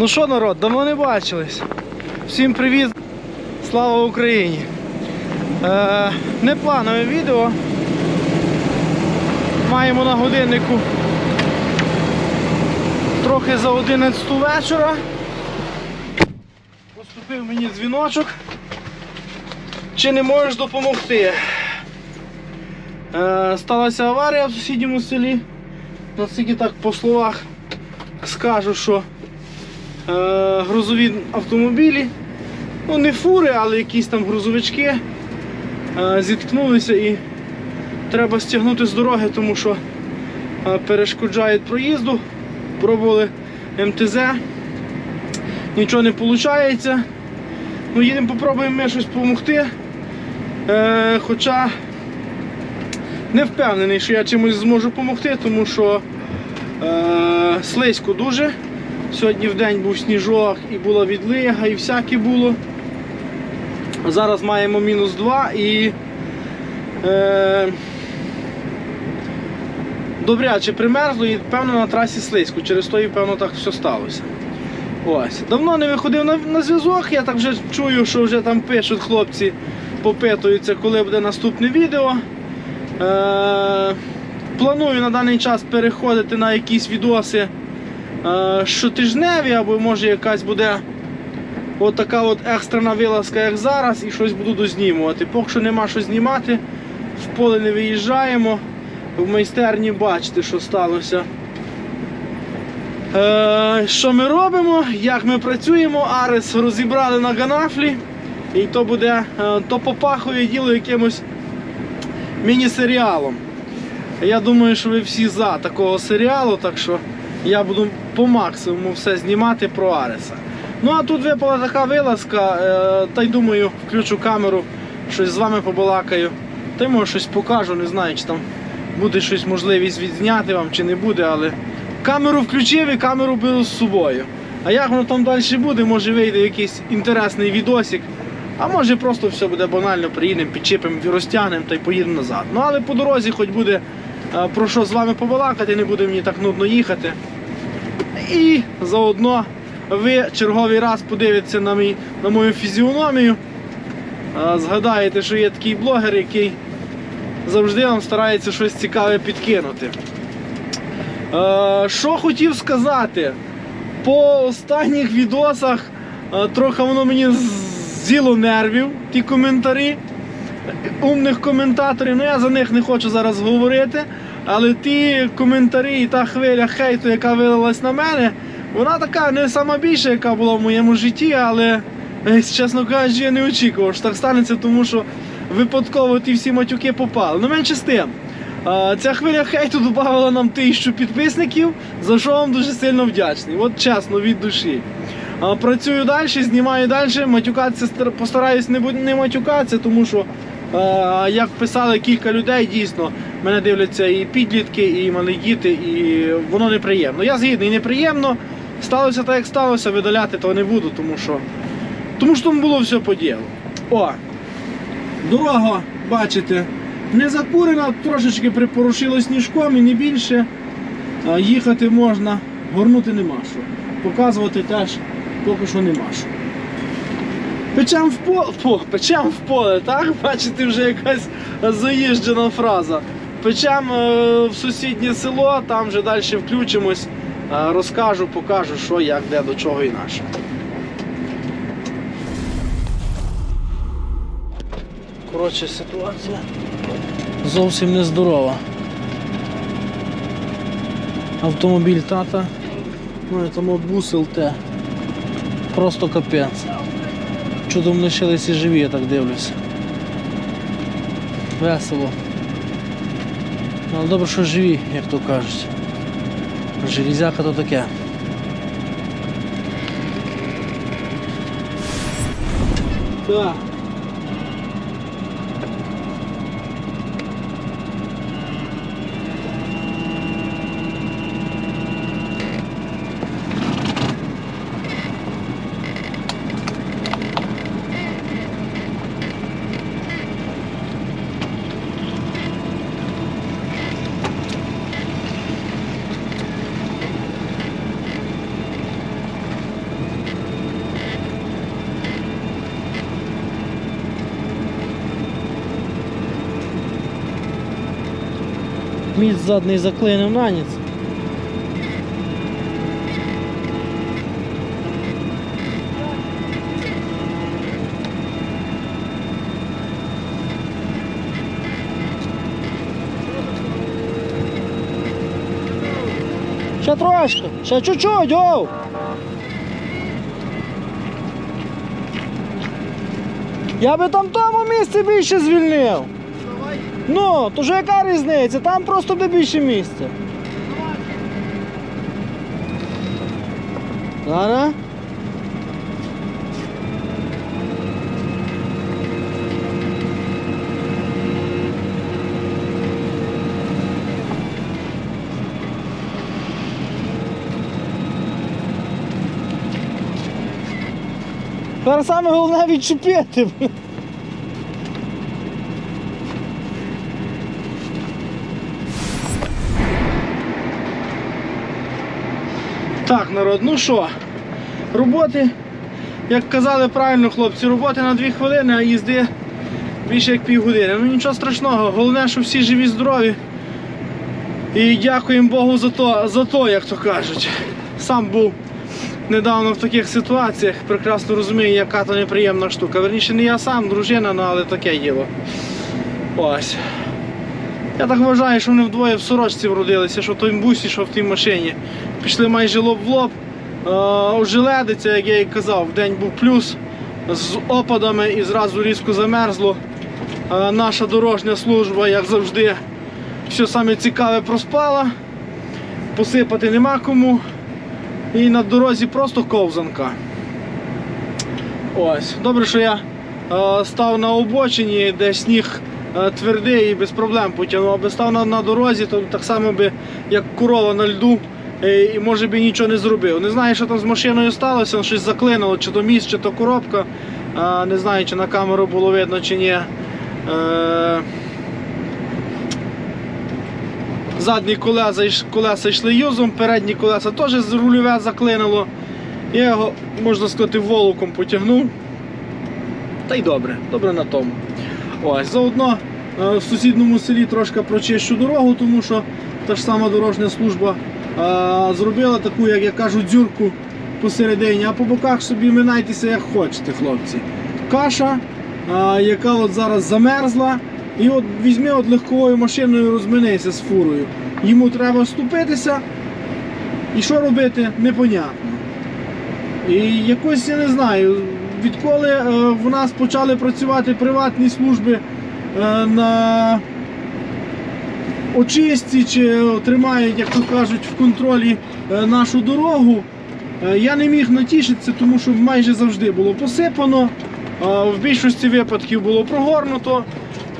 Ну що, народ, давно не бачились. Всім привіт! Слава Україні! Е, непланове відео. Маємо на годиннику трохи за 11 вечора. Поступив мені дзвіночок. Чи не можеш допомогти? Е, сталася аварія в сусідньому селі. Наскільки так по словах скажу, що грузові автомобілі, ну не фури, але якісь там грузовички е, зіткнулися і треба стягнути з дороги, тому що е, перешкоджають проїзду. Пробували МТЗ, нічого не виходить. Ну, їдемо, попробуємо ми щось допомогти. Е, хоча не впевнений, що я чимось зможу допомогти, тому що е, слизько дуже. Сьогодні в день був сніжок і була відлига, і всяке було. Зараз маємо мінус 2 і е, добряче примерзло і певно на трасі слизько. Через то і певно так все сталося. Ось. Давно не виходив на, на зв'язок, я так вже чую, що вже там пишуть хлопці, попитуються, коли буде наступне відео. Е, планую на даний час переходити на якісь відоси щотижневі, або може якась буде от така от екстрена вилазка, як зараз, і щось буду дознімувати. Поки що нема що знімати, в поле не виїжджаємо, в майстерні бачите, що сталося. Е, що ми робимо, як ми працюємо, Арес розібрали на ганафлі, і то буде, е, то попахує діло якимось міні-серіалом. Я думаю, що ви всі за такого серіалу, так що я буду по максимуму все знімати про Ареса. Ну а тут випала така вилазка, е, та й думаю, включу камеру, щось з вами побалакаю. Та й може щось покажу, не знаю, чи там буде щось можливість відзняти вам чи не буде, але камеру включив і камеру беру з собою. А як воно там далі буде, може вийде якийсь інтересний відосик. А може просто все буде банально, приїдемо, підчепимо, розтягнемо та й поїдемо назад. Ну але по дорозі хоч буде е, про що з вами побалакати, не буде мені так нудно їхати. І заодно ви черговий раз подивитеся на, мій, на мою фізіономію. Згадаєте, що є такий блогер, який завжди вам старається щось цікаве підкинути. Що хотів сказати? По останніх відосах трохи воно мені з'їло нервів, ті коментарі умних коментаторів. Ну я за них не хочу зараз говорити. Але ті коментарі і та хвиля хейту, яка вилилась на мене, вона така не сама більша, яка була в моєму житті, але е, чесно кажучи, я не очікував, що так станеться, тому що випадково ті всі матюки попали. Ну менше з тим. Ця хвиля хейту додавала нам тисячу підписників, за що вам дуже сильно вдячний. От чесно, від душі. Працюю далі, знімаю далі, матюкатися постараюсь не, матюкатися, тому що, як писали кілька людей, дійсно, мене дивляться і підлітки, і малі діти, і воно неприємно. Я згідний, неприємно. Сталося так, як сталося, видаляти то не буду, тому що, тому що там було все по ділу. О, дорога, бачите, не закурена, трошечки припорушило сніжком і не більше. Їхати можна, горнути нема що. Показувати теж поки що нема що. Печем в поле, печем в поле, так? Бачите, вже якась заїжджена фраза. Печем е, в сусіднє село, там вже далі включимось, е, розкажу, покажу, що, як, де, до чого і наше. Коротше, ситуація зовсім нездорова. Автомобіль тата, ну там от бус ЛТ. Просто капець. Чудом лишилися живі, я так дивлюся. Весело. Але добре, що живі, як то кажуть. Железяка то таке. Так. Міст задний заклинив на ніц. Ще трошки, ще чуть-чуть, оу! Я би там тому місці більше звільнив. Ну, то ж яка різниця? Там просто буде більше місця. Зараз. Зараз саме головне відчепити. Так, народ, ну що, роботи, як казали правильно хлопці, роботи на 2 хвилини, а їзди більше як півгодини. Ну нічого страшного, головне, що всі живі, здорові. І дякуємо Богу за то, за то, як то кажуть. Сам був недавно в таких ситуаціях, прекрасно розумію, яка то неприємна штука. Верніше не я сам, дружина, ну, але таке діло. Ось. Я так вважаю, що вони вдвоє в сорочці вродилися, що в той бусі, що в тій машині. Пішли майже лоб в лоб. Е, Ожеледиця, як я і казав, в день був плюс з опадами і зразу різко замерзло. Е, Наша дорожня служба, як завжди, все саме цікаве проспала. Посипати нема кому. І на дорозі просто ковзанка. Ось. Добре, що я е, став на обочині, де сніг е, твердий і без проблем потягнув. Аби став на, на дорозі, то так само би, як корова на льду, е, і може би нічого не зробив. Не знаю, що там з машиною сталося, щось заклинило, чи то міст, чи то коробка. Е, не знаю, чи на камеру було видно, чи ні. Е, Задні колеса, колеса йшли юзом, передні колеса теж з рульове заклинило. Я його, можна сказати, волоком потягнув. Та й добре, добре на тому. Ось, заодно е, в сусідньому селі трошки прочищу дорогу, тому що та ж сама дорожня служба е, зробила таку, як я кажу, дзюрку посередині, а по боках собі минайтеся як хочете, хлопці. Каша, е, яка от зараз замерзла. І от візьми от легковою машиною розминися з фурою. Йому треба ступитися. І що робити, непонятно. І якось я не знаю, відколи е, в нас почали працювати приватні служби е, на очистці чи тримають, як то кажуть, в контролі е, нашу дорогу, е, я не міг натішитися, тому що майже завжди було посипано, е, в більшості випадків було прогорнуто.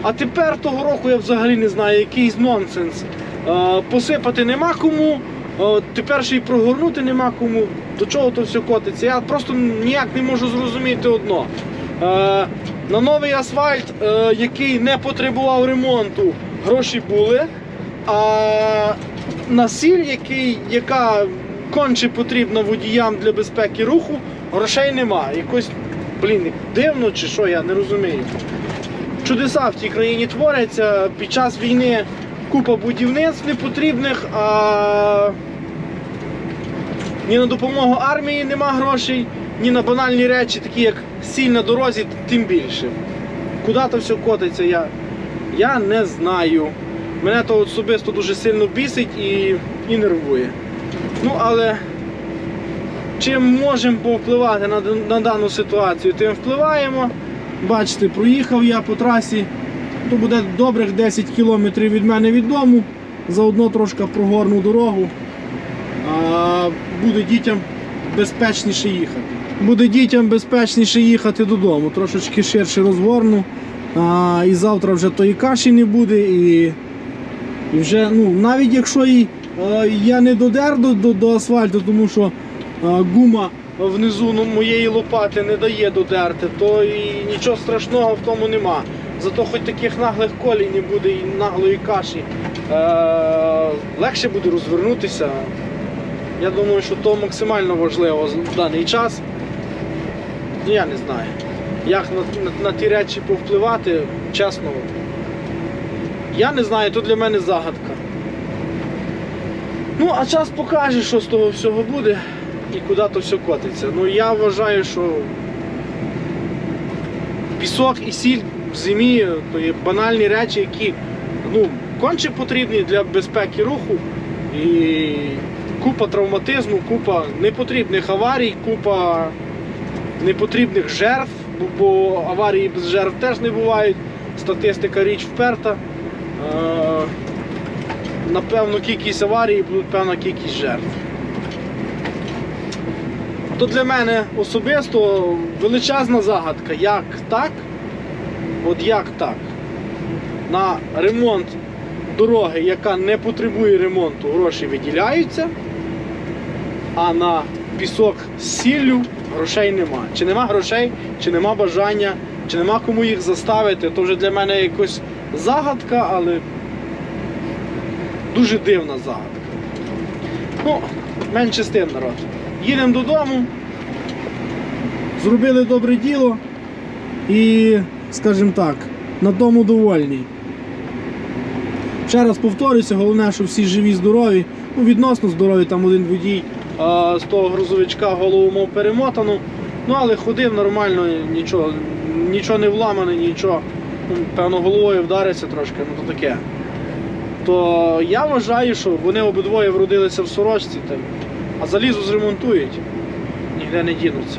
А тепер того року я взагалі не знаю, якийсь нонсенс. Е, Посипати нема кому, е, тепер ще й прогорнути нема кому. До чого то все котиться? Я просто ніяк не можу зрозуміти одно. Е, На новий асфальт, е, який не потребував ремонту, гроші були. А на сіль, який, яка конче потрібна водіям для безпеки руху, грошей нема. Якось, блін, дивно чи що, я не розумію чудеса в тій країні творяться. Під час війни купа будівництв непотрібних, а ні на допомогу армії нема грошей, ні на банальні речі, такі як сіль на дорозі, тим більше. Куди то все котиться, я, я не знаю. Мене то особисто дуже сильно бісить і, і нервує. Ну, але чим можемо повпливати на, на дану ситуацію, тим впливаємо. Бачите, проїхав я по трасі, то буде добрих 10 кілометрів від мене від дому. Заодно трошки прогорну дорогу. А, буде дітям безпечніше їхати. Буде дітям безпечніше їхати додому. Трошечки ширше розгорну. А, і завтра вже тої каші не буде. І, і вже, ну, навіть якщо і, е, я не додер до, до, до асфальту, тому що е, гума внизу ну, моєї лопати не дає додерти, то і нічого страшного в тому нема. Зато хоч таких наглих колій не буде і наглої каші. Е, легше буде розвернутися. Я думаю, що то максимально важливо в даний час. Ну, я не знаю. Як на, на, на ті речі повпливати, чесно. Я не знаю, то для мене загадка. Ну, а час покаже, що з того всього буде і куди то все котиться. Ну я вважаю, що пісок і сіль в зимі то є банальні речі, які ну, конче потрібні для безпеки руху. І купа травматизму, купа непотрібних аварій, купа непотрібних жертв, бо, аварії без жертв теж не бувають. Статистика річ вперта. Е, напевно, кількість аварій буде певна кількість жертв. То для мене особисто величезна загадка, як так, от як так, на ремонт дороги, яка не потребує ремонту, гроші виділяються, а на пісок з сіллю грошей нема. Чи нема грошей, чи нема бажання, чи нема кому їх заставити, то вже для мене якось загадка, але дуже дивна загадка. Ну, менше з тим народ. Їдемо додому, зробили добре діло і, скажімо так, на тому довольні. Ще раз повторюся, головне, що всі живі, здорові. Ну, відносно здорові, там один водій з того грузовичка голову мав перемотану. Ну, але ходив нормально, нічого, нічого не вламане, нічого. Ну, Певно, головою вдариться трошки, ну то таке. То я вважаю, що вони обидвоє вродилися в сорочці, так, а залізо зремонтують, ніде не дінуться.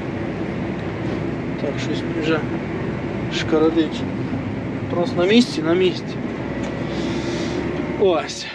Так, щось вже шкародить. Просто на місці, на місці. Ось.